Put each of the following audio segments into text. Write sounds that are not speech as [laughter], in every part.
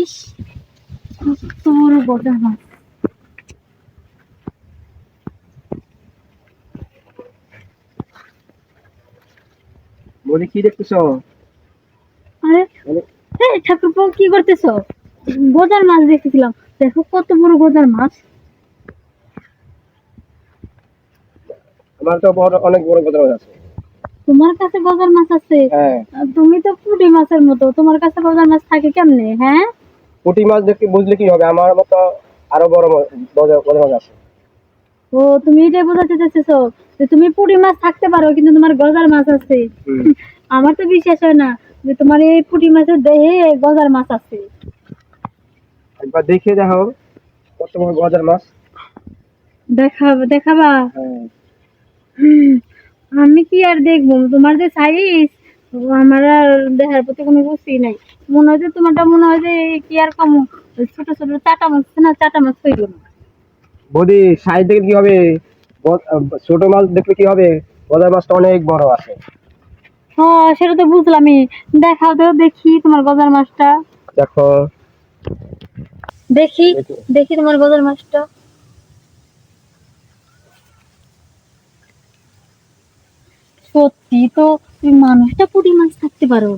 ইস কত বড় গজার মাছ কি দেখতেছ? আরে বলে, এই ঠাকুরপো কি করতেছো? গজার মাছ দেখো কত বড় গজার মাছ। আমার তো বড় অনেক বড় কথা আছে। তোমার কাছে গজার মাছ আছে? হ্যাঁ। তুমি তো পুঁটি মাছের মতো। তোমার কাছে গজার মাছ থাকে কেমনে হ্যাঁ? পুঁটি মাছ দেখে বুঝলে কি হবে? আমার মতো আরও বড় বড় মাছ আছে। ও তুমি এটাই বোঝাতে চাইতেছো যে তুমি পুঁটি মাছ থাকতে পারো কিন্তু তোমার গজার মাছ আছে। [laughs] আমার তো বিশ্বাস হয় না যে তোমার এই পুঁটি মাছের দেহে গজার মাছ আছে। একবার দেখে দেখো কত বড় গজার মাছ। দেখাবা দেখাবা? হ্যাঁ। আমি কি আর দেখব? তোমার যে সাইজ আমার আর দেখার প্রতি কোনো রুচি নাই। মনে হয় যে তোমারটা মনে হয় যে কি আর কম? ছোট ছোট চাটা মাছ না চাটা মাছ হইল না। বৌদি সাইজ দেখে কি হবে ছোট মাছ দেখলে কি হবে গজার মাছটা অনেক বড় আছে। হ্যাঁ সেটা তো বুঝলামই। দেখাও তো দেখি তোমার গজার মাছটা। দেখো দেখি। দেখি তোমার গজার মাছটা। সত্যি তো তুমি মানুষটা পুঁটি মাছ থাকতে পারো।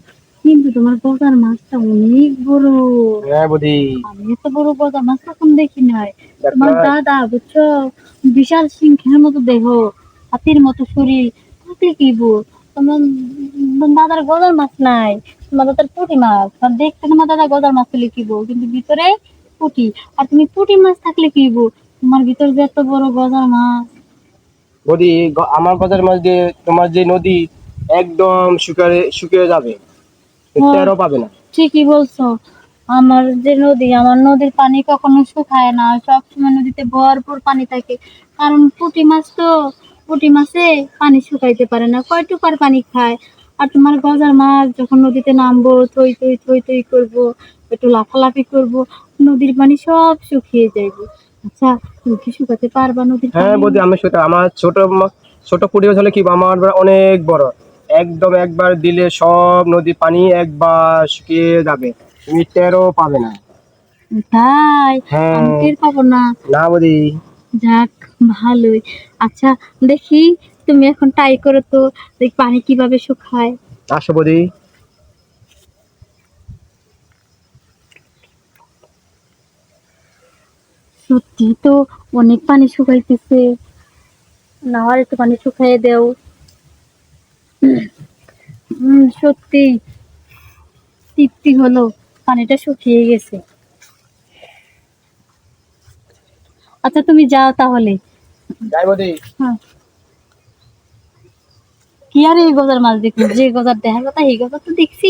কিন্তু তোমার গজার মাছটা অনেক বড়। হ্যাঁ বৌদি আমি এত বড় গজার মাছ কখন দেখি নাই? তোমার দাদা বুঝছ? বিশাল সিংহের মতো দেহ হাতির মতো শরীর। থাকলে কি বল? তোমার দাদার গজার মাছ নাই। তোমার দাদার পুঁটি মাছ। আর দেখতে তোমার দাদা গজার মাছ হলে কি বল? কিন্তু ভিতরে পুঁটি। আর তুমি পুঁটি মাছ থাকলে কি বল? তোমার ভিতরে যে এত বড় গজার মাছ। বৌদি আমার গজার মাছ দিয়ে তোমার যে নদী একদম শুকিয়ে শুকিয়ে যাবে। তেরো পাবে না। ঠিকই বলছো। আমার যে নদী আমার নদীর পানি কখনো শুকায় না। সবসময় নদীতে ভরপুর পানি থাকে। কারণ পুঁটি মাছ তো পুঁটি মাছে পানি শুকাইতে পারে না। কয়টুকু আর পানি খায়? আর তোমার গজার মাছ যখন নদীতে নামবো থই থই থই থই করব একটু লাফালাফি করব নদীর পানি সব শুকিয়ে যাইবে। আচ্ছা তুমি কি শুকাতে পারবা নদীর হ্যাঁ বৌদি আমি সেটা আমার ছোট ছোট পুঁটি মাছ হলে কি আমার অনেক বড়। একদম একবার দিলে সব নদী পানি একবার শুকিয়ে যাবে। তুমি তেরো পাবে না। তাই? হ্যাঁ। আমি টের পাবো না। না বৌদি। যাক ভালোই। আচ্ছা দেখি তুমি এখন ট্রাই করো তো দেখি পানি কীভাবে শুকায়। আসো বৌদি। সত্যি তো অনেক পানি শুকাইতেছে। না আর একটু পানি শুকাইয়ে দেও। সত্যি। তৃপ্তি হলো পানিটা শুকিয়ে গেছে। আচ্ছা তুমি যাও তাহলে। হ্যাঁ। কি আর এই গজার মাছ দেখি যে গজার দেখার কথা এই গজার তো দেখছি।